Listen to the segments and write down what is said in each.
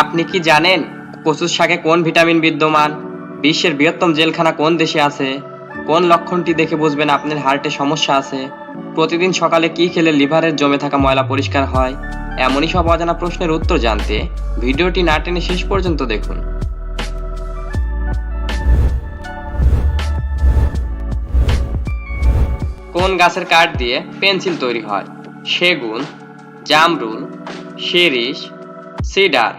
আপনি কি জানেন কচুর শাকে কোন ভিটামিন বিদ্যমান? বিশ্বের বৃহত্তম জেলখানা কোন দেশে আছে? কোন লক্ষণটি দেখে বুঝবেন আপনার হার্টে সমস্যা আছে? প্রতিদিন সকালে কি খেলে লিভারের জমে থাকা ময়লা পরিষ্কার হয়? এমনই সব অজানা প্রশ্নের উত্তর জানতে ভিডিওটি না টেনে শেষ পর্যন্ত দেখুন। কোন গাছের কাঠ দিয়ে পেন্সিল তৈরি হয়? সেগুন, জামরুল, শিরিষ সিডার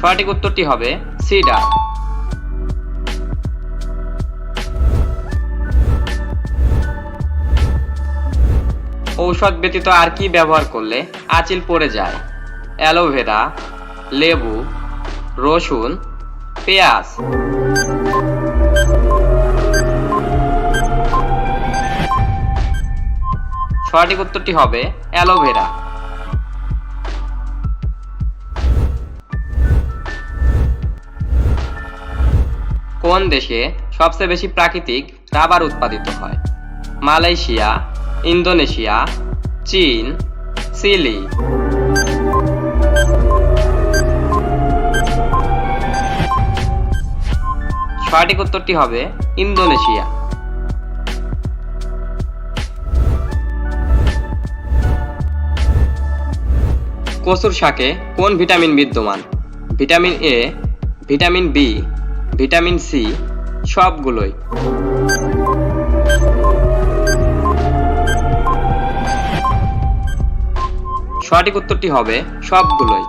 সঠিক উত্তরটি হবে সিডার ঔষধ ব্যতীত আর কি ব্যবহার করলে আঁচিল পড়ে যায়? অ্যালোভেরা, লেবু, রসুন, পেঁয়াজ। সঠিক উত্তরটি হবে অ্যালোভেরা। কোন দেশে সবচেয়ে বেশি প্রাকৃতিক রাবার উৎপাদিত হয়? মালয়েশিয়া, ইন্দোনেশিয়া, চীন চিলি সঠিক উত্তরটি হবে ইন্দোনেশিয়া। কচুর শাকে কোন ভিটামিন বিদ্যমান? Vitamin A vitamin B vitamin C সবগুলোই। সঠিক উত্তরটি হবে সবগুলোই।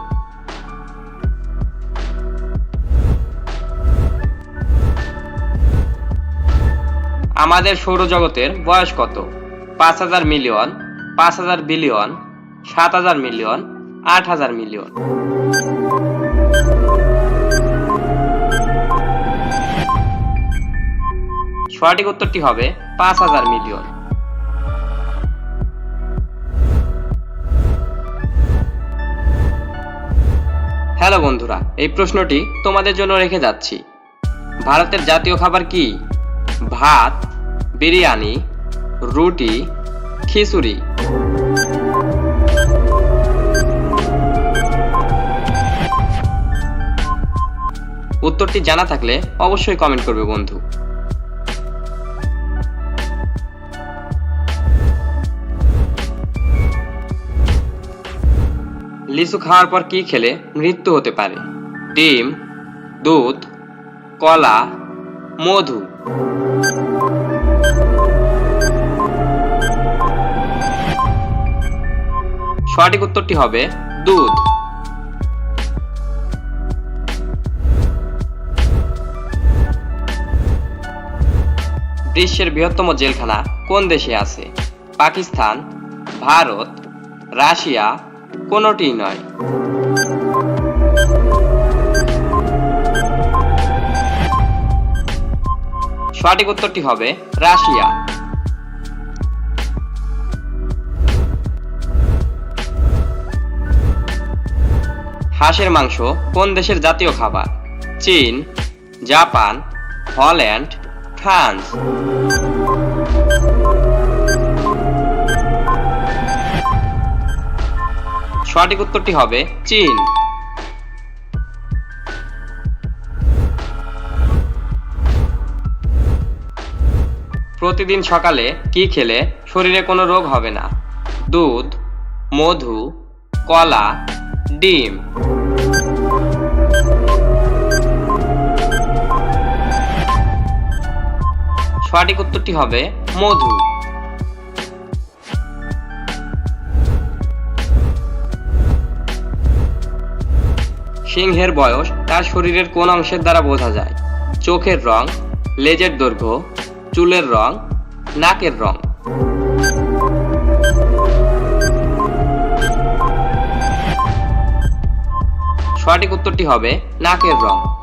আমাদের সৌরজগতের বয়স কত? পাঁচ হাজার মিলিয়ন, পাঁচ হাজার বিলিয়ন, সাত হাজার মিলিয়ন আট হাজার মিলিয়ন। সঠিক উত্তরটি হবে পাঁচ হাজার মিলিয়ন। হ্যালো বন্ধুরা, এই প্রশ্নটি তোমাদের জন্য রেখে যাচ্ছি। ভারতের জাতীয় খাবার কি? ভাত, বিরিয়ানি, রুটি, খিচুড়ি। উত্তরটি জানা থাকলে অবশ্যই কমেন্ট করবে বন্ধু। লিচু খাওয়ার পর কি খেলে মৃত্যু হতে পারে? ডিম, দুধ, কলা, মধু। সঠিক উত্তরটি হবে দুধ। বিশ্বের বৃহত্তম জেলখানা কোন দেশে আছে? পাকিস্তান, ভারত, রাশিয়া কোনোটি নয়। সঠিক উত্তরটি হবে রাশিয়া। হাঁসের মাংস কোন দেশের জাতীয় খাবার? চীন, জাপান, হল্যান্ড ফ্রান্স সঠিক উত্তরটি হবে চীন। প্রতিদিন সকালে কি খেলে শরীরে কোনো রোগ হবে না? দুধ, মধু, কলা, ডিম। সঠিক উত্তরটি হবে মধু। সিংহের বয়স তার শরীরের কোন অংশের দ্বারা বোঝা যায়? চোখের রং, লেজের দৈর্ঘ্য, চুলের রং, নাকের রং। সঠিক উত্তরটি হবে নাকের রং।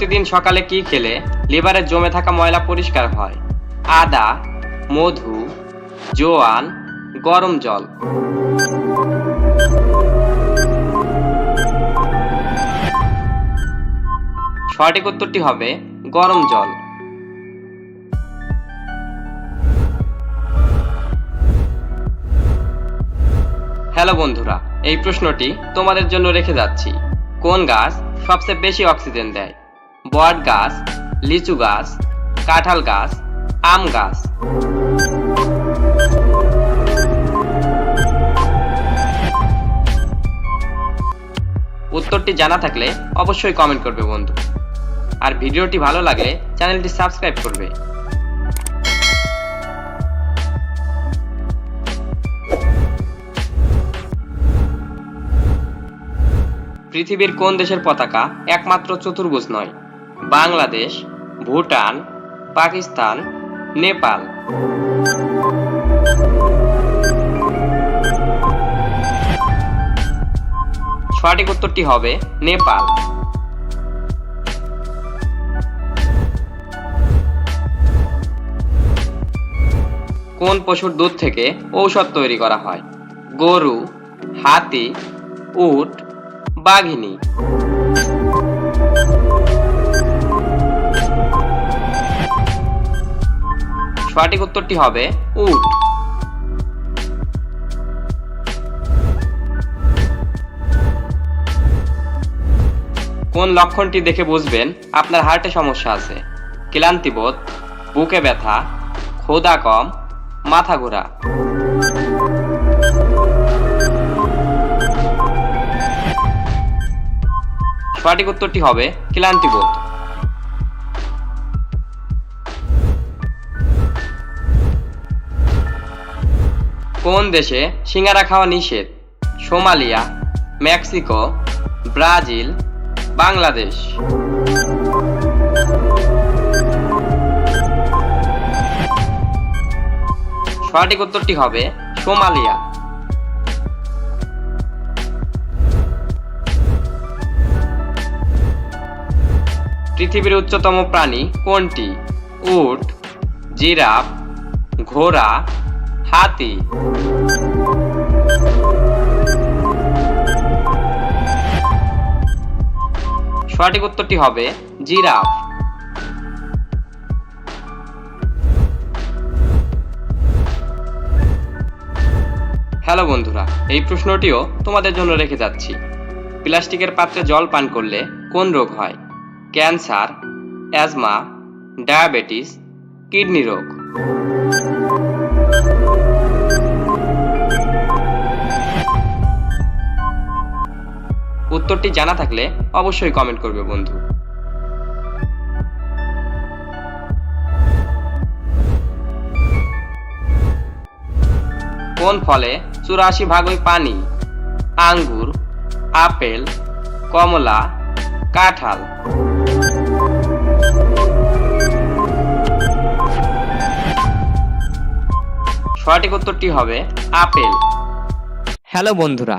প্রতিদিন সকালে কি খেলে? লিভারে জমে থাকা ময়লা পরিষ্কার হয়। আদা, মধু, জোয়ান, গরম জল। সঠিক উত্তরটি হবে গরম জল। হ্যালো বন্ধুরা, এই প্রশ্নটি তোমাদের জন্য রেখে যাচ্ছি। কোন গাছ সবচেয়ে বেশি অক্সিজেন দেয়? বট গাছ, লিচু গাছ, কাঁঠাল গাছ, আম গাছ। উত্তরটি জানা থাকলে অবশ্যই কমেন্ট করবে বন্ধু। আর ভিডিওটি ভালো লাগলে চ্যানেলটি সাবস্ক্রাইব করবে। পৃথিবীর কোন দেশের পতাকা একমাত্র চতুর্ভুজ নয়? বাংলাদেশ, ভুটান, পাকিস্তান, নেপাল। সঠিক উত্তরটি হবে নেপাল। কোন পশুর দুধ থেকে ঔষধ তৈরি করা হয়? গরু, হাতি, উট, বাঘিনী। সঠিক উত্তরটি হবে উট। কোন লক্ষণটি দেখে বুঝবেন? আপনার হার্টে সমস্যা আছে। ক্লান্তিবোধ বুকে ব্যথা, ক্ষুধা কম, মাথা ঘোরা। সঠিক উত্তরটি হবে ক্লান্তিবোধ কোন দেশে সিঙ্গারা খাওয়া নিষেধ? Somalia, Mexico, Brazil, Bangladesh. সঠিক উত্তরটি হবে সোমালিয়া। পৃথিবীর উচ্চতম প্রাণী কোনটি? উট, জিরাফ, ঘোড়া হাতি। সঠিক উত্তরটি হবে জিরাফ। হ্যালো বন্ধুরা, এই প্রশ্নটিও তোমাদের জন্য রেখে যাচ্ছি। প্লাস্টিকের পাত্রে জল পান করলে কোন রোগ হয়? ক্যান্সার, অ্যাজমা, ডায়াবেটিস, কিডনি রোগ। উত্তরটি জানা থাকলে অবশ্যই কমেন্ট করবে বন্ধু। কোন ফলে চুরাশি ভাগই পানি? আঙ্গুর, আপেল, কমলা, কাঁঠাল। সঠিক উত্তরটি হবে আপেল। হ্যালো বন্ধুরা